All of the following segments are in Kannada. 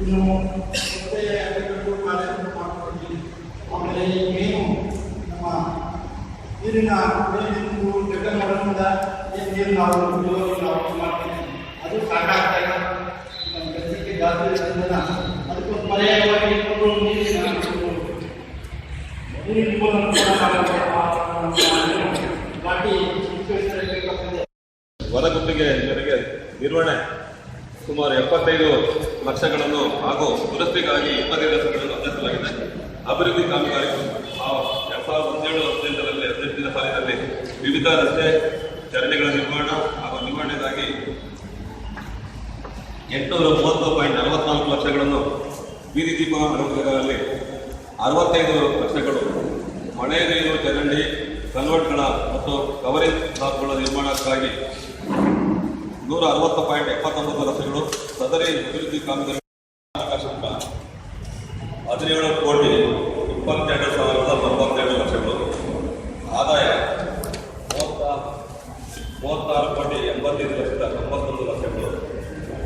ಇನ್ನು ಆಮೇಲೆ ಏನು ನಮ್ಮ ನೀರಿನ ನೀರಿನ ಮಾಡೋದ್ರಿಂದ ಏನು ನೀರು ನಾವು ಮಾಡ್ತೀವಿ ಅದು ಸಾಕಾಗ್ತಾ ನಮ್ಮ ಕೆಲಸಕ್ಕೆ ಜಾಸ್ತಿ ಇರೋದ್ರಿಂದ ಅದಕ್ಕೊಂದು ಪರ್ಯಾಯವಾಗಿ ಇಟ್ಕೊಂಡು ನೀರಿನ ನೀರಿನ ಮೇರೆಗೆ ನಿರ್ವಹಣೆ ಸುಮಾರು ಎಪ್ಪತ್ತೈದು ಲಕ್ಷಗಳನ್ನು ಹಾಗೂ ದುರಸ್ತಿಗಾಗಿ ಇಪ್ಪತ್ತೈದು ಲಕ್ಷಗಳನ್ನು ಅಂದಿಸಲಾಗಿದೆ ಅಭಿವೃದ್ಧಿ ಕಾಮಗಾರಿಗಳು ಆ ಎರಡ್ ಸಾವಿರದ ಹದಿನೇಳು ಹದಿನೆಂಟರಲ್ಲಿ ಹದಿನೆಂಟನೇ ಸಾಲಿನಲ್ಲಿ ವಿವಿಧ ರಸ್ತೆ ಚರಂಡಿಗಳ ನಿರ್ಮಾಣ ಹಾಗೂ ನಿರ್ವಹಣೆಗಾಗಿ ಎಂಟುನೂರ ಮೂವತ್ತು ಪಾಯಿಂಟ್ ನಲವತ್ನಾಲ್ಕು ಲಕ್ಷಗಳನ್ನು ಬೀದಿ ದೀಪ ಅಳವಡಿಕೆಗಳಲ್ಲಿ ಅರವತ್ತೈದು ಲಕ್ಷಗಳು ಮಳೆ ನೀರು ಚರಂಡಿ ಕನ್ವರ್ಟ್ಗಳ ಮತ್ತು ಕವರೇಜ್ ಬ್ಲಾಕ್ಗಳ ನಿರ್ಮಾಣಕ್ಕಾಗಿ ನೂರ ಅರವತ್ತು ಪಾಯಿಂಟ್ ಎಪ್ಪತ್ತೊಂಬತ್ತು ಲಕ್ಷಗಳು ಸದರಿ ಅಭಿವೃದ್ಧಿ ಕಾಮಗಾರಿ ಹದಿನೇಳು ಕೋಟಿ ಇಪ್ಪತ್ತೆರಡು ಸಾವಿರದ ತೊಂಬತ್ತೆರಡು ಲಕ್ಷಗಳು. ಆದಾಯ ಮೂವತ್ತ, ಮೂವತ್ತಾರು ಕೋಟಿ ಎಂಬತ್ತೈದು ಲಕ್ಷದ ತೊಂಬತ್ತೊಂದು ಲಕ್ಷಗಳು.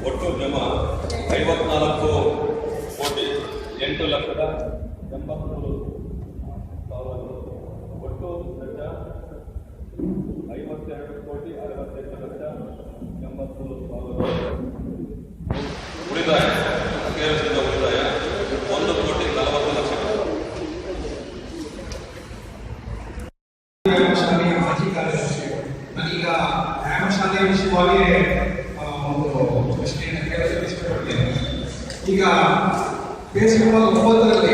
ಒಟ್ಟು ಜಮಾ ಐವತ್ನಾಲ್ಕು ಕೋಟಿ ಎಂಟು ಲಕ್ಷದ ಎಂಬತ್ತ್ಮೂರು ಸಾವಿರಗಳು. ಒಟ್ಟು ವೆಚ್ಚ ಐವತ್ತೆರಡು ಕೋಟಿ ಅರವತ್ತೆಂಟು ಲಕ್ಷ ಎಂಬತ್ಮೂರು ಸಾವಿರ ಉಳಿತಾಯ ಕೇಳಿಸಿದ ಉಳಿತಾಯ ಒಂದು ಕೋಟಿ ನಲವತ್ತು ಲಕ್ಷಗಳು ಶಾಲೆ ಮಾಜಿ ಕಾರ್ಯದರ್ಶಿ ನಾನೀಗ ವ್ಯಾಯಾಮ ಶಾಲೆ ವಿಷಯವಾಗಿ ಆ, ಒಂದು ಪ್ರಶ್ನೆಯನ್ನು ಕೇಳಲು ಇಷ್ಟಪಡ್ತೇನೆ ಈಗ ಬೇಸಿಗೆ ಒಂಬತ್ತರಲ್ಲಿ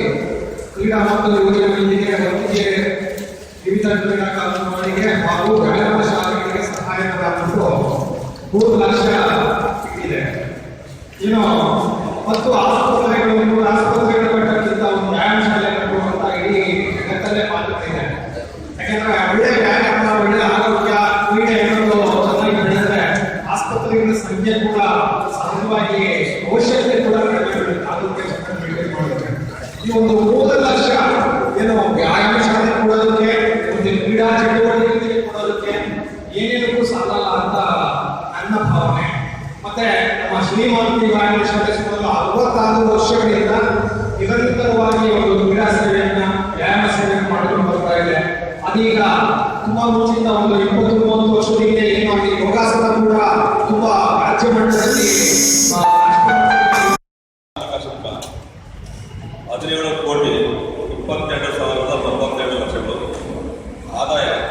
ಕ್ರೀಡಾ ಮತ್ತು ಯೋಜನೆಗಳಿಗೆ ಒಟ್ಟಿಗೆ ಕಾರ್ಯಕ್ರಮಗಳಿಗೆ ಹಾಗೂ ವ್ಯಾಯಾಮ ಶಾಲೆಗಳಿಗೆ ಅಂದ್ಬಿಟ್ಟು ಮೂರು ಲಕ್ಷ ಇದೆ. ಇನ್ನು ಮತ್ತು ಆಸ್ಪತ್ರೆಗಳು ಆಸ್ಪತ್ರೆಗಳ ಒಂದು ವ್ಯಾಯಾಮ ಶಾಲೆ ಕಟ್ಟುವಂತ ಇಡೀ ಜಗತ್ತಲ್ಲೇ ಇದೆ. ಯಾಕಂದ್ರೆ ಒಳ್ಳೆ ವ್ಯಾಯಾಮ, ಒಳ್ಳೆ ಆರೋಗ್ಯ, ಕ್ರೀಡೆ ಚೆನ್ನಾಗಿ ಆಸ್ಪತ್ರೆಗಳ ಸಂಖ್ಯೆ ಕೂಡ ಸಹಜವಾಗಿ ಅವಶ್ಯಕತೆ ಕೂಡ ಆರೋಗ್ಯ ಈ ಒಂದು ಮೂರು ಲಕ್ಷ ಏನು ವ್ಯಾಯಾಮ ಕ್ರೀಡಾ ಚಟುವಟಿಕೆಗಳಿಗೆ ಕೊಡೋದಕ್ಕೆ ಏನೇನಕ್ಕೂ ಸಾಲಲ್ಲ ಅಂತ ನನ್ನ ಭಾವನೆ. ಮತ್ತೆ ನಮ್ಮ ಶ್ರೀಮಂತಿ ವ್ಯಾಯಾಮ ಶಾಲೆ ಸುಮಾರು ಅರವತ್ತಾರು ವರ್ಷಗಳಿಂದ ನಿರಂತರವಾಗಿ ಒಂದು ಕ್ರೀಡಾ ಸೇವೆಯನ್ನ ವ್ಯಾಯಾಮ ಸೇವೆಯನ್ನು ಮಾಡಿಕೊಂಡು ಬರ್ತಾ ಇದೆ. ಅದೀಗ ತುಂಬಾ ಮುಂಚಿನ ಒಂದು ಇಪ್ಪತ್ತು ಮೂವತ್ತು ವರ್ಷದಿಂದ ಏನು ಯೋಗಾಸನ ಕೂಡ ತುಂಬಾ ರಾಜ್ಯ ಮಟ್ಟದಲ್ಲಿ 받아야